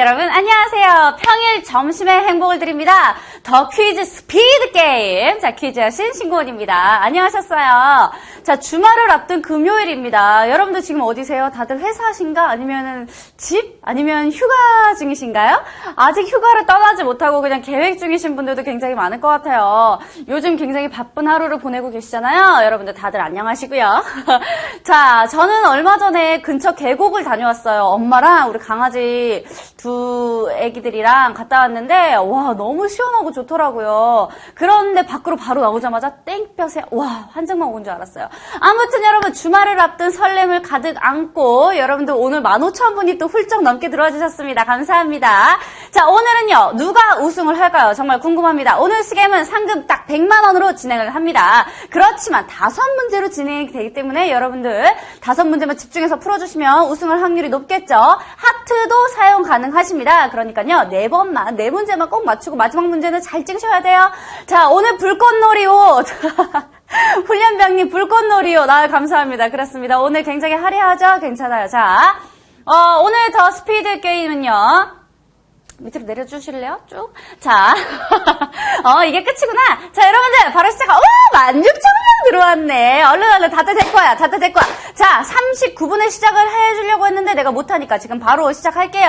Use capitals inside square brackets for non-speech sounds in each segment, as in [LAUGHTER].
여러분 안녕하세요. 평일 점심에 행복을 드립니다. 더 퀴즈 스피드 게임. 자 퀴즈 하신 신고원입니다. 안녕하셨어요. 자, 주말을 앞둔 금요일입니다. 여러분들 지금 어디세요? 다들 회사신가? 아니면은 집? 아니면 휴가 중이신가요? 아직 휴가를 떠나지 못하고 그냥 계획 중이신 분들도 굉장히 많을 것 같아요. 요즘 굉장히 바쁜 하루를 보내고 계시잖아요. 여러분들 다들 안녕하시고요. [LAUGHS] 자, 저는 얼마 전에 근처 계곡을 다녀왔어요. 엄마랑 우리 강아지 두 애기들이랑 갔다 왔는데 와 너무 시원하고 좋더라고요. 그런데 밖으로 바로 나오자마자 땡볕에 와 환장만 온 줄 알았어요. 아무튼 여러분 주말을 앞둔 설렘을 가득 안고 여러분들 오늘 15,000분이 또 훌쩍 넘게 들어와 주셨습니다. 감사합니다. 자 오늘은요 누가 우승을 할까요? 정말 궁금합니다. 오늘 스겜은 상금 딱 100만 원으로 진행을 합니다. 그렇지만 다섯 문제로 진행이 되기 때문에 여러분들 다섯 문제만 집중해서 풀어주시면 우승할 확률이 높겠죠. 하트도 사용 가능하십니다. 그러니까요 네 번만 네 문제만 꼭 맞추고 마지막 문제는 잘 찍으셔야 돼요. 자 오늘 불꽃놀이요. [LAUGHS] 훈련병님 불꽃놀이요. 나 감사합니다. 그렇습니다. 오늘 굉장히 화려하죠? 괜찮아요. 자 어, 오늘 더 스피드 게임은요. 밑으로 내려주실래요? 쭉. 자, [LAUGHS] 어, 이게 끝이구나. 자, 여러분들, 바로 시작하, 오! 16,000명 들어왔네. 얼른, 얼른, 다들 될 거야. 다들 될 거야. 자, 39분에 시작을 해주려고 했는데 내가 못하니까 지금 바로 시작할게요.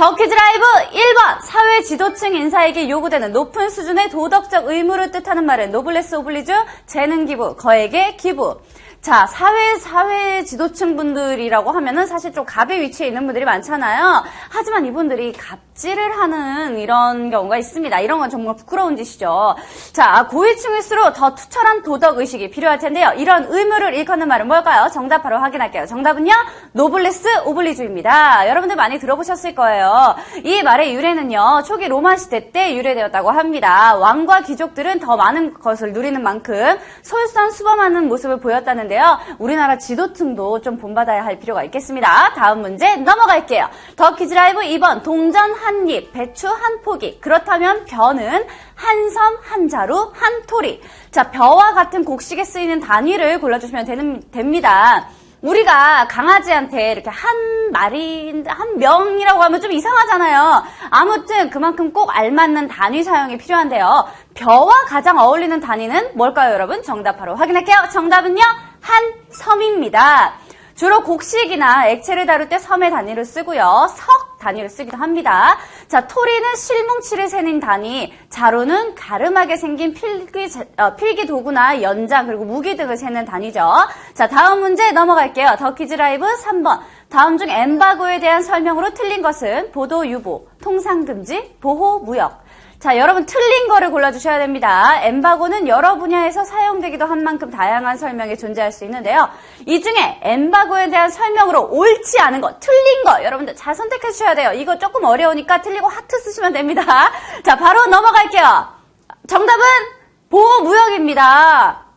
더 퀴즈 라이브 1번. 사회 지도층 인사에게 요구되는 높은 수준의 도덕적 의무를 뜻하는 말은 노블레스 오블리주, 재능 기부, 거액의 기부. 자, 사회, 사회 지도층 분들이라고 하면은 사실 좀 갑의 위치에 있는 분들이 많잖아요. 하지만 이분들이 갑질을 하는 이런 경우가 있습니다. 이런 건 정말 부끄러운 짓이죠. 자, 고위층일수록 더 투철한 도덕의식이 필요할 텐데요. 이런 의무를 일컫는 말은 뭘까요? 정답 바로 확인할게요. 정답은요, 노블레스 오블리주입니다. 여러분들 많이 들어보셨을 거예요. 이 말의 유래는요, 초기 로마 시대 때 유래되었다고 합니다. 왕과 귀족들은 더 많은 것을 누리는 만큼 솔선수범하는 모습을 보였다는 데요 우리나라 지도층도 좀 본받아야 할 필요가 있겠습니다. 다음 문제 넘어갈게요. 더 퀴즈 라 이브 2번 동전 한 입, 배추 한 포기. 그렇다면 벼는 한 섬, 한 자루, 한 토리. 자, 벼와 같은 곡식에 쓰이는 단위를 골라주시면 되는, 됩니다. 우리가 강아지한테 이렇게 한 마리, 한 명이라고 하면 좀 이상하잖아요. 아무튼 그만큼 꼭 알맞는 단위 사용이 필요한데요. 벼와 가장 어울리는 단위는 뭘까요, 여러분? 정답 바로 확인할게요. 정답은요, 한 섬입니다. 주로 곡식이나 액체를 다룰 때 섬의 단위를 쓰고요. 석 단위를 쓰기도 합니다. 자, 토리는 실뭉치를 세는 단위, 자루는 가름하게 생긴 필기, 어, 필기 도구나 연장 그리고 무기 등을 세는 단위죠. 자, 다음 문제 넘어갈게요. 더 퀴즈 라이브 3번. 다음 중 엠바고에 대한 설명으로 틀린 것은 보도 유보, 통상 금지, 보호 무역. 자, 여러분 틀린 거를 골라주셔야 됩니다. 엠바고는 여러 분야에서 사용되기도 한 만큼 다양한 설명이 존재할 수 있는데요. 이 중에 엠바고에 대한 설명으로 옳지 않은 거, 틀린 거 여러분들 잘 선택해 주셔야 돼요. 이거 조금 어려우니까 틀리고 하트 쓰시면 됩니다. [LAUGHS] 자, 바로 넘어갈게요. 정답은 보호무역입니다.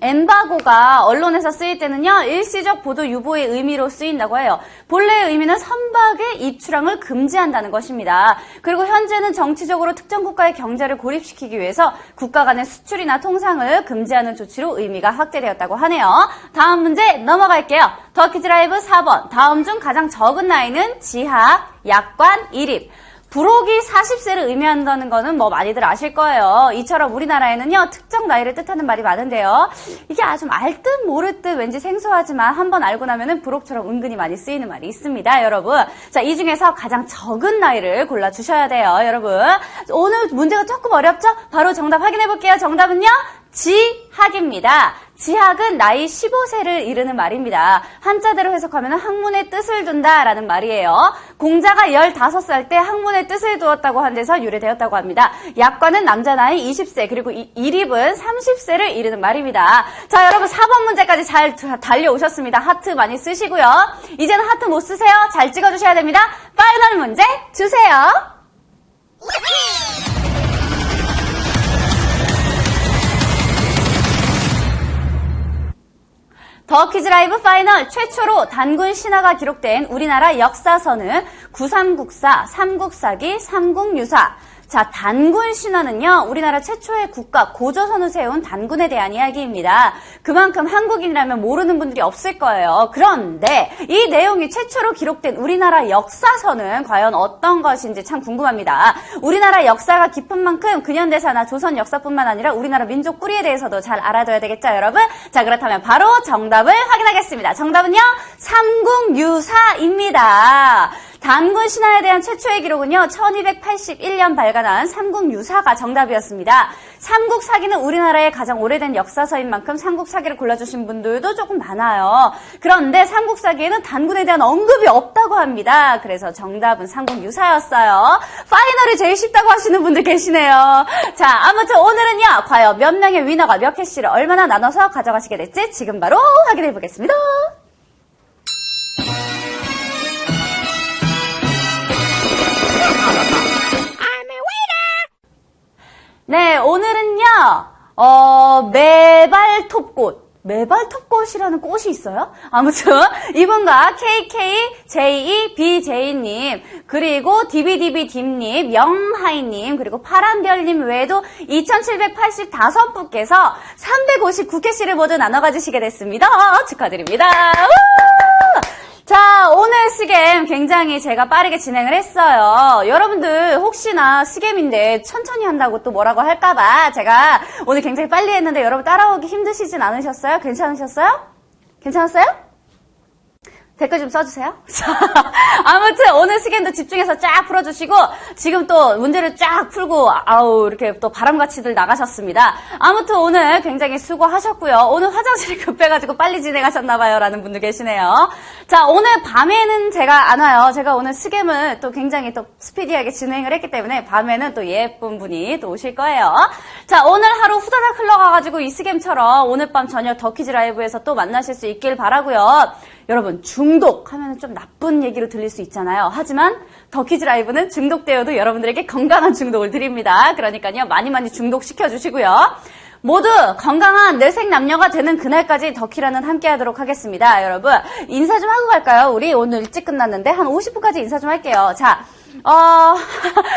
엠바고가 언론에서 쓰일 때는요, 일시적 보도 유보의 의미로 쓰인다고 해요. 본래의 의미는 선박의 입출항을 금지한다는 것입니다. 그리고 현재는 정치적으로 특정 국가의 경제를 고립시키기 위해서 국가 간의 수출이나 통상을 금지하는 조치로 의미가 확대되었다고 하네요. 다음 문제 넘어갈게요. 더 퀴즈 라이브 4번. 다음 중 가장 적은 나이는 지하, 약관, 일입. 부록이 40세를 의미한다는 거는 뭐 많이들 아실 거예요. 이처럼 우리나라에는요, 특정 나이를 뜻하는 말이 많은데요. 이게 아주 알듯 모를 듯 왠지 생소하지만 한번 알고 나면은 부록처럼 은근히 많이 쓰이는 말이 있습니다, 여러분. 자, 이 중에서 가장 적은 나이를 골라주셔야 돼요, 여러분. 오늘 문제가 조금 어렵죠? 바로 정답 확인해 볼게요. 정답은요? 지학입니다. 지학은 나이 15세를 이르는 말입니다. 한자대로 해석하면 학문의 뜻을 둔다라는 말이에요. 공자가 15살 때 학문의 뜻을 두었다고 한 데서 유래되었다고 합니다. 약관은 남자 나이 20세 그리고 이립은 30세를 이르는 말입니다. 자 여러분 4번 문제까지 잘 달려오셨습니다. 하트 많이 쓰시고요. 이제는 하트 못 쓰세요. 잘 찍어주셔야 됩니다. 파이널 문제 주세요. 더 퀴즈 라이브 파이널 최초로 단군 신화가 기록된 우리나라 역사서는 구삼국사, 삼국사기, 삼국유사, 자, 단군 신화는요, 우리나라 최초의 국가 고조선을 세운 단군에 대한 이야기입니다. 그만큼 한국인이라면 모르는 분들이 없을 거예요. 그런데 이 내용이 최초로 기록된 우리나라 역사서는 과연 어떤 것인지 참 궁금합니다. 우리나라 역사가 깊은 만큼 근현대사나 조선 역사뿐만 아니라 우리나라 민족 뿌리에 대해서도 잘 알아둬야 되겠죠, 여러분? 자, 그렇다면 바로 정답을 확인하겠습니다. 정답은요, 삼국유사입니다. 단군 신화에 대한 최초의 기록은요, 1281년 발간한 삼국 유사가 정답이었습니다. 삼국 사기는 우리나라의 가장 오래된 역사서인 만큼 삼국 사기를 골라주신 분들도 조금 많아요. 그런데 삼국 사기에는 단군에 대한 언급이 없다고 합니다. 그래서 정답은 삼국 유사였어요. 파이널이 제일 쉽다고 하시는 분들 계시네요. 자, 아무튼 오늘은요, 과연 몇 명의 위너가 몇 캐시를 얼마나 나눠서 가져가시게 될지 지금 바로 확인해 보겠습니다. 네, 오늘은요, 어, 매발톱꽃. 매발톱꽃이라는 꽃이 있어요? 아무튼, 이분과 KKJEBJ님, 그리고 DBDBD님, 영하이님, 그리고 파란별님 외에도 2785분께서 359개씩을 모두 나눠 가지시게 됐습니다. 축하드립니다. 오늘 스겜 굉장히 제가 빠르게 진행을 했어요. 여러분들 혹시나 스겜인데 천천히 한다고 또 뭐라고 할까봐 제가 오늘 굉장히 빨리 했는데 여러분 따라오기 힘드시진 않으셨어요? 괜찮으셨어요? 괜찮았어요? 댓글 좀 써주세요. [LAUGHS] 자, 아무튼 오늘 스겜도 집중해서 쫙 풀어주시고 지금 또 문제를 쫙 풀고 아우 이렇게 또 바람같이들 나가셨습니다. 아무튼 오늘 굉장히 수고하셨고요. 오늘 화장실이 [LAUGHS] 급해가지고 빨리 진행하셨나봐요 라는 분도 계시네요. 자 오늘 밤에는 제가 안 와요. 제가 오늘 스겜을 또 굉장히 또 스피디하게 진행을 했기 때문에 밤에는 또 예쁜 분이 또 오실 거예요. 자 오늘 하루 후다닥 흘러가가지고 이 스겜처럼 오늘 밤 저녁 더키즈 라이브에서 또 만나실 수 있길 바라고요. 여러분 중독 하면 좀 나쁜 얘기로 들릴 수 있잖아요. 하지만 더키즈 라이브는 중독되어도 여러분들에게 건강한 중독을 드립니다. 그러니까요 많이 많이 중독시켜 주시고요. 모두 건강한 뇌생 남녀가 되는 그날까지 더키라는 함께하도록 하겠습니다. 여러분 인사 좀 하고 갈까요? 우리 오늘 일찍 끝났는데 한 50분까지 인사 좀 할게요. 자. 어, [LAUGHS]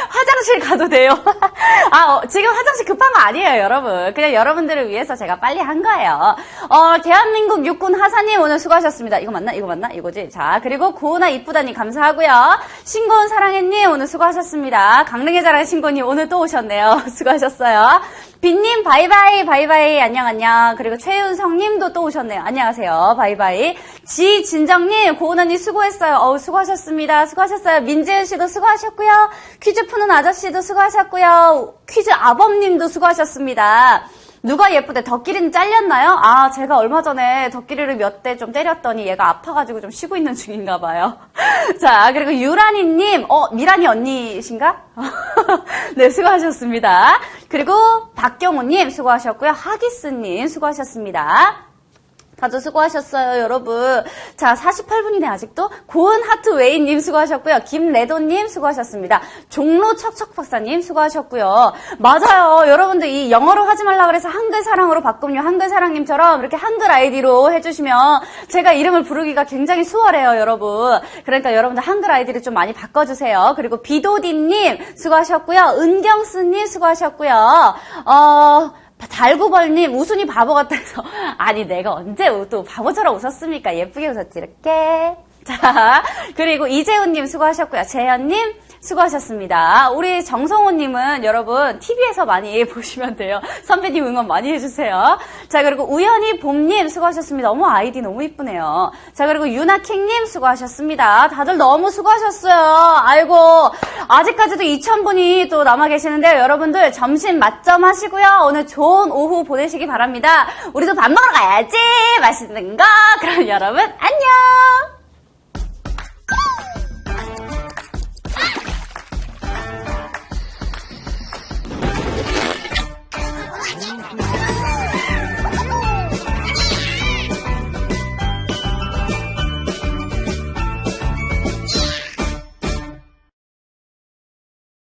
화장실 가도 돼요. [LAUGHS] 아, 어, 지금 화장실 급한 거 아니에요, 여러분. 그냥 여러분들을 위해서 제가 빨리 한 거예요. 어, 대한민국 육군 하사님 오늘 수고하셨습니다. 이거 맞나? 이거 맞나? 이거지? 자, 그리고 고은아 이쁘다니 감사하고요. 신고은 사랑해님 오늘 수고하셨습니다. 강릉의 자랑 신고님 오늘 또 오셨네요. [LAUGHS] 수고하셨어요. 빈님 바이바이 바이바이 안녕 안녕 그리고 최윤성님도 또 오셨네요 안녕하세요 바이바이 지진정님 고은 언니 수고했어요 어우 수고하셨습니다 수고하셨어요 민재은 씨도 수고하셨고요 퀴즈 푸는 아저씨도 수고하셨고요 퀴즈 아범님도 수고하셨습니다 누가 예쁘대? 덕길이는 잘렸나요? 아, 제가 얼마 전에 덕길이를 몇 대 좀 때렸더니 얘가 아파가지고 좀 쉬고 있는 중인가 봐요. [LAUGHS] 자, 그리고 유란이님, 어, 미란이 언니신가? [LAUGHS] 네, 수고하셨습니다. 그리고 박경호님 수고하셨고요. 하기스님 수고하셨습니다. 다들 수고하셨어요, 여러분. 자, 48분이네, 아직도. 고은 하트웨이님 수고하셨고요. 김레도님 수고하셨습니다. 종로 척척 박사님 수고하셨고요. 맞아요. 여러분들 이 영어로 하지 말라 그래서 한글 사랑으로 바꿈요. 한글 사랑님처럼 이렇게 한글 아이디로 해주시면 제가 이름을 부르기가 굉장히 수월해요, 여러분. 그러니까 여러분들 한글 아이디를 좀 많이 바꿔주세요. 그리고 비도디님 수고하셨고요. 은경스님 수고하셨고요. 어, 달구벌님 우순이 바보 같다 해서. [LAUGHS] 아니 내가 언제 또 바보처럼 웃었습니까? 예쁘게 웃었지 이렇게. 자 [LAUGHS] 그리고 이재훈님 수고하셨고요. 재현님 수고하셨습니다. 우리 정성호님은 여러분 TV에서 많이 [LAUGHS] 보시면 돼요. 선배님 응원 많이 해주세요. 자 그리고 우연히 봄님 수고하셨습니다. 어머 아이디 너무 이쁘네요. 자 그리고 유나킹님 수고하셨습니다. 다들 너무 수고하셨어요. 아이고 아직까지도 2,000분이 또 남아 계시는데요. 여러분들 점심 맛점 하시고요. 오늘 좋은 오후 보내시기 바랍니다. 우리도 밥 먹으러 가야지. 맛있는 거. 그럼 여러분 안녕.